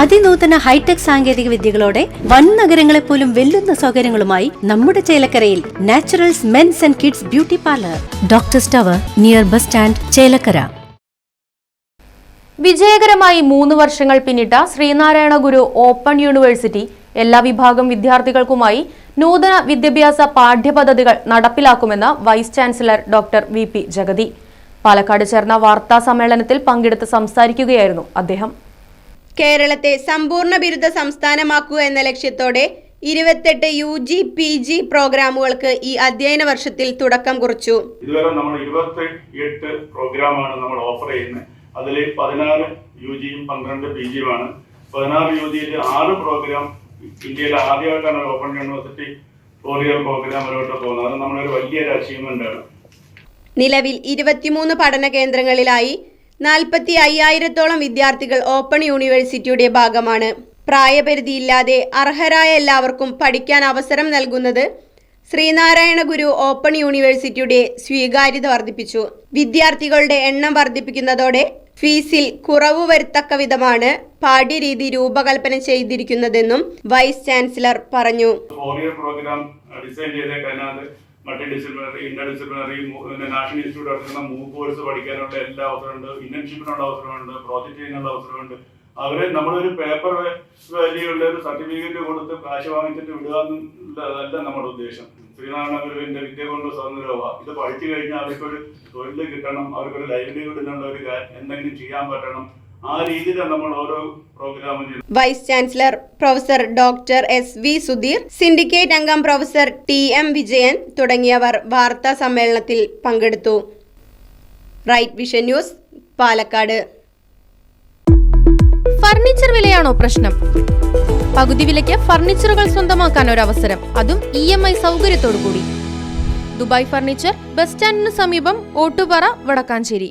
അതിനൂതന hi tech സാങ്കേതിക വിദ്യകളോടെ വൻ നഗരങ്ങളെ പോലും വെല്ലുന്ന സൗകര്യങ്ങളുമായി നമ്മുടെ ചേലക്കരയിൽ Naturals men's and kids beauty parlour. Doctor സ്റ്റവർ near bus stand Chelakkara. വിജയകരമായി മൂന്ന് വർഷങ്ങൾ പിന്നിട്ട ശ്രീനാരായണ ഗുരു ഓപ്പൺ യൂണിവേഴ്സിറ്റി എല്ലാ വിഭാഗം വിദ്യാർത്ഥികൾക്കുമായി നൂതന വിദ്യാഭ്യാസ പാഠ്യപദ്ധതികൾ നടപ്പിലാക്കുമെന്ന് vice chancellor doctor V P Jagathi. Palakkad ചേർന്ന വാർത്താ സമ്മേളനത്തിൽ പങ്കെടുത്ത് സംസാരിക്കുകയായിരുന്നു അദ്ദേഹം. കേരളത്തെ സമ്പൂർണ ബിരുദ സംസ്ഥാനമാക്കുക എന്ന ലക്ഷ്യത്തോടെ ഇരുപത്തെട്ട് യു ജി പി ജി പ്രോഗ്രാമുകൾക്ക് ഈ അധ്യയന വർഷത്തിൽ തുടക്കം കുറിച്ചു. ഇതുവരെ നമ്മൾ ഇരുപത്തി എട്ട് പ്രോഗ്രാമാണ് നമ്മൾ ഓഫർ ചെയ്യുന്നത്. അതിൽ പതിനാറ് യു ജിയും പന്ത്രണ്ട് പി ജിയുമാണ് പതിനാറ് യു ജിയിൽ ആറ് പ്രോഗ്രാം ഇന്ത്യയിലെ ആദ്യമായിട്ടാണ് ഓപ്പൺ യൂണിവേഴ്സിറ്റി ഫോർ ഇയർ പ്രോഗ്രാമിലോട്ട് പോകുന്നത്. അത് നമ്മളൊരു വലിയൊരു അച്ചീവ്മെന്റ് ആണ്. നിലവിൽ ഇരുപത്തിമൂന്ന് പഠന കേന്ദ്രങ്ങളിലായി നാൽപ്പത്തി അയ്യായിരത്തോളം വിദ്യാർത്ഥികൾ ഓപ്പൺ യൂണിവേഴ്സിറ്റിയുടെ ഭാഗമാണ്. പ്രായപരിധിയില്ലാതെ അർഹരായ എല്ലാവർക്കും പഠിക്കാൻ അവസരം നൽകുന്നത് ശ്രീനാരായണ ഗുരു ഓപ്പൺ യൂണിവേഴ്സിറ്റിയുടെ സ്വീകാര്യത വർദ്ധിപ്പിച്ചു. വിദ്യാർത്ഥികളുടെ എണ്ണം വർദ്ധിപ്പിക്കുന്നതോടെ ഫീസിൽ കുറവ് വരുത്തക്ക വിധമാണ് പാഠ്യരീതി രൂപകൽപ്പന ചെയ്തിരിക്കുന്നതെന്നും വൈസ് ചാൻസലർ പറഞ്ഞു. മൾട്ടി ഡിസിപ്ലിനറി ഇന്റർ ഡിസിപ്ലിനറി പിന്നെ നാഷണൽ ഇൻസ്റ്റിറ്റ്യൂട്ട് നടത്തുന്ന മൂവ് കോഴ്സ് പഠിക്കാനുള്ള എല്ലാ അവസരമുണ്ട്. ഇന്റേൺഷിപ്പിനുള്ള അവസരമുണ്ട് പ്രോജക്റ്റ് ചെയ്യാനുള്ള അവസരമുണ്ട്. അവരെ നമ്മളൊരു പേപ്പർ വാല്യുള്ള ഒരു സർട്ടിഫിക്കറ്റ് കൊടുത്ത് കാശ് വാങ്ങിച്ചിട്ട് വിടുക എന്നുള്ളതല്ല നമ്മുടെ ഉദ്ദേശം. ശ്രീനാരായണ ഗുരുവിന്റെ വിദ്യ കൊണ്ട് സ്വാതന്ത്ര്യമാവുക ഇത് പഠിച്ചു കഴിഞ്ഞാൽ അവർക്കൊരു തൊഴിൽ കിട്ടണം അവർക്കൊരു ലൈവ്ലിഹുഡ് എന്നുള്ള ഒരു എന്തെങ്കിലും ചെയ്യാൻ പറ്റണം. ആ രീതിയിലാണ് നമ്മൾ ഓരോ പ്രോഗ്രാമും ചെയ്യുന്നത്. Vice chancellor professor doctor S V Sudheer syndicate അംഗം പ്രൊഫസർ ടി എം വിജയൻ തുടങ്ങിയവർ വാർത്താ സമ്മേളനത്തിൽ പങ്കെടുത്തു. Right Vision News Palakkad. Furniture വിലയാണോ പ്രശ്നം? പകുതി വിലയ്ക്ക് ഫർണിച്ചറുകൾ സ്വന്തമാക്കാൻ ഒരു അവസരം അതും ഇ എം ഐ സൗകര്യത്തോടു കൂടി ദുബായ് ഫർണിച്ചർ ബസ് സ്റ്റാൻഡിന് സമീപം ഓട്ടുപാറ വടക്കാഞ്ചേരി.